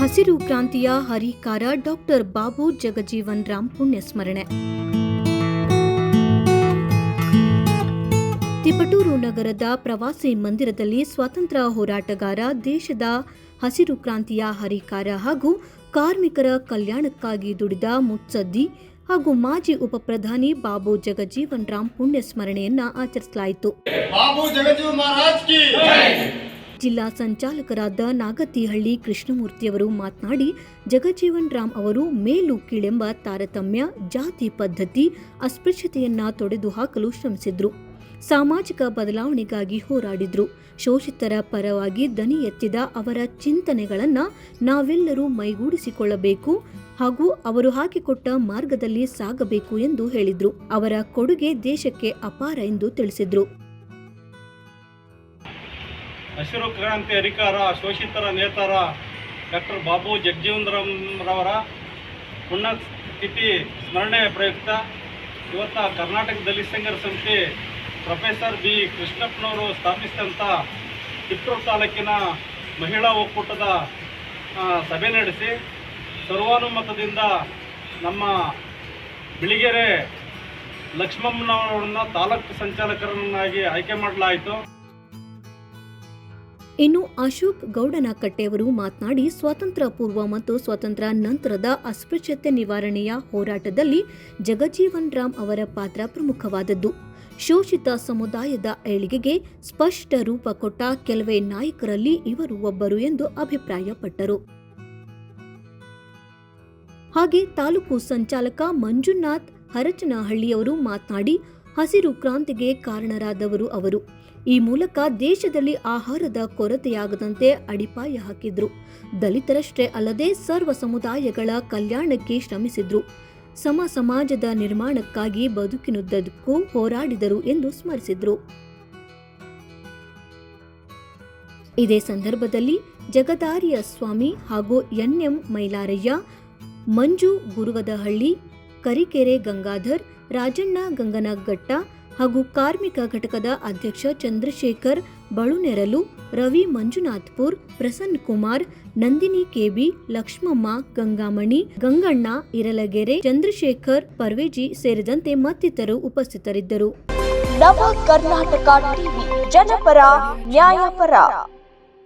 ಹಸಿರು ಕ್ರಾಂತಿಯ ಹರಿಕಾರ ಡಾಕ್ಟರ್ ಬಾಬು ಜಗಜೀವನ್ ರಾಮ್ ಪುಣ್ಯ ಸ್ಮರಣೆ ತಿಪಟೂರು ನಗರದ ಪ್ರವಾಸಿ ಮಂದಿರದಲ್ಲಿ ಸ್ವಾತಂತ್ರ್ಯ ಹೋರಾಟಗಾರ ದೇಶದ ಹಸಿರು ಕ್ರಾಂತಿಯ ಹರಿಕಾರ ಹಾಗೂ ಕಾರ್ಮಿಕರ ಕಲ್ಯಾಣಕ್ಕಾಗಿ ದುಡಿದ ಮುತ್ಸದ್ದಿ ಹಾಗೂ ಮಾಜಿ ಉಪ ಪ್ರಧಾನಿ ಬಾಬು ಜಗಜೀವನ್ ರಾಮ್ ಪುಣ್ಯ ಸ್ಮರಣೆಯನ್ನ ಆಚರಿಸಲಾಯಿತು ಜಿಲ್ಲಾ ಸಂಚಾಲಕರಾದ ನಾಗತಿಹಳ್ಳಿ ಕೃಷ್ಣಮೂರ್ತಿಯವರು ಮಾತನಾಡಿ, ಜಗಜೀವನ್ ರಾಮ್ ಅವರು ಮೇಲು ಕೀಳೆಂಬ ತಾರತಮ್ಯ, ಜಾತಿ ಪದ್ಧತಿ, ಅಸ್ಪೃಶ್ಯತೆಯನ್ನ ತೊಡೆದು ಹಾಕಲು ಶ್ರಮಿಸಿದ್ರು. ಸಾಮಾಜಿಕ ಬದಲಾವಣೆಗಾಗಿ ಹೋರಾಡಿದ್ರು. ಶೋಷಿತರ ಪರವಾಗಿ ದನಿ ಎತ್ತಿದ ಅವರ ಚಿಂತನೆಗಳನ್ನು ನಾವೆಲ್ಲರೂ ಮೈಗೂಡಿಸಿಕೊಳ್ಳಬೇಕು ಹಾಗೂ ಅವರು ಹಾಕಿಕೊಟ್ಟ ಮಾರ್ಗದಲ್ಲಿ ಸಾಗಬೇಕು ಎಂದು ಹೇಳಿದ್ರು. ಅವರ ಕೊಡುಗೆ ದೇಶಕ್ಕೆ ಅಪಾರ ಎಂದು ತಿಳಿಸಿದ್ರು. ಹಸಿರು ಕ್ರಾಂತಿ ಅಧಿಕಾರ ಶೋಷಿತರ ನೇತಾರ ಡಾಕ್ಟರ್ ಬಾಬು ಜಗಜೀವನರವರ ಪುಣ್ಯತಿಥಿ ಸ್ಮರಣೆ ಪ್ರಯುಕ್ತ. ಇವತ್ತ ಕರ್ನಾಟಕ ದಲಿತ ಸಂಘರ ಸಮಿತಿ ಪ್ರೊಫೆಸರ್ ಬಿ ಕೃಷ್ಣಪ್ಪನವರು ಸ್ಥಾಪಿಸಿದಂಥ ಕಿತ್ತೂರು ತಾಲೂಕಿನ ಮಹಿಳಾ ಒಕ್ಕೂಟದ ಸಭೆ ನಡೆಸಿ ಸರ್ವಾನುಮತದಿಂದ ನಮ್ಮ ಬಿಳಿಗೆರೆ ಲಕ್ಷ್ಮಮ್ಮನವರನ್ನ ತಾಲೂಕು ಸಂಚಾಲಕರನ್ನಾಗಿ ಆಯ್ಕೆ ಮಾಡಲಾಯಿತು. ಇನ್ನು ಅಶೋಕ್ ಗೌಡನಕಟ್ಟೆಯವರು ಮಾತನಾಡಿ, ಸ್ವಾತಂತ್ರ್ಯ ಪೂರ್ವ ಮತ್ತು ಸ್ವಾತಂತ್ರ್ಯ ನಂತರದ ಅಸ್ಪೃಶ್ಯತೆ ನಿವಾರಣೆಯ ಹೋರಾಟದಲ್ಲಿ ಜಗಜೀವನ್ ರಾಮ್ ಅವರ ಪಾತ್ರ ಪ್ರಮುಖವಾದದ್ದು. ಶೋಷಿತ ಸಮುದಾಯದ ಏಳಿಗೆಗೆ ಸ್ಪಷ್ಟ ರೂಪ ಕೊಟ್ಟ ಕೆಲವೇ ನಾಯಕರಲ್ಲಿ ಇವರು ಒಬ್ಬರು ಎಂದು ಅಭಿಪ್ರಾಯಪಟ್ಟರು. ಹಾಗೆ ತಾಲೂಕು ಸಂಚಾಲಕ ಮಂಜುನಾಥ್ ಹರಚನಹಳ್ಳಿಯವರು ಮಾತನಾಡಿ ಹಸಿರು ಕ್ರಾಂತಿಗೆ ಕಾರಣರಾದವರು ಅವರು. ಈ ಮೂಲಕ ದೇಶದಲ್ಲಿ ಆಹಾರದ ಕೊರತೆಯಾಗದಂತೆ ಅಡಿಪಾಯ ಹಾಕಿದ್ರು. ದಲಿತರಷ್ಟೇ ಅಲ್ಲದೆ ಸರ್ವ ಸಮುದಾಯಗಳ ಕಲ್ಯಾಣಕ್ಕೆ ಶ್ರಮಿಸಿದ್ರು. ಸಮ ಸಮಾಜದ ನಿರ್ಮಾಣಕ್ಕಾಗಿ ಬದುಕಿನುದ್ದಕ್ಕೂ ಹೋರಾಡಿದರು ಎಂದು ಸ್ಮರಿಸಿದ್ರು. ಇದೇ ಸಂದರ್ಭದಲ್ಲಿ ಜಗದಾರಿಯ ಸ್ವಾಮಿ ಹಾಗೂ ಎನ್ಎಂ ಮೈಲಾರಯ್ಯ, ಮಂಜು ಗುರುವದಹಳ್ಳಿ, ಕರಿಕೆರೆ ಗಂಗಾಧರ್ ರಾಜಣ್ಣ ಗಂಗನಘಟ್ಟ ಹಾಗೂ ಕಾರ್ಮಿಕ ಘಟಕದ ಅಧ್ಯಕ್ಷ ಚಂದ್ರಶೇಖರ್, ಬಳುನೆರಲು, ರವಿ ಮಂಜುನಾಥ್ಪುರ್, ಪ್ರಸನ್ನ ಕುಮಾರ್, ನಂದಿನಿ ಕೆಬಿ, ಲಕ್ಷ್ಮಮ್ಮ, ಗಂಗಾಮಣಿ, ಗಂಗಣ್ಣ, ಇರಲಗೆರೆ, ಚಂದ್ರಶೇಖರ್, ಪರ್ವೇಜಿ ಸೇರಿದಂತೆ ಮತ್ತಿತರರು ಉಪಸ್ಥಿತರಿದ್ದರು. ನವ ಕರ್ನಾಟಕ ಟಿವಿ ಜನಪರ ನ್ಯಾಯಪರ.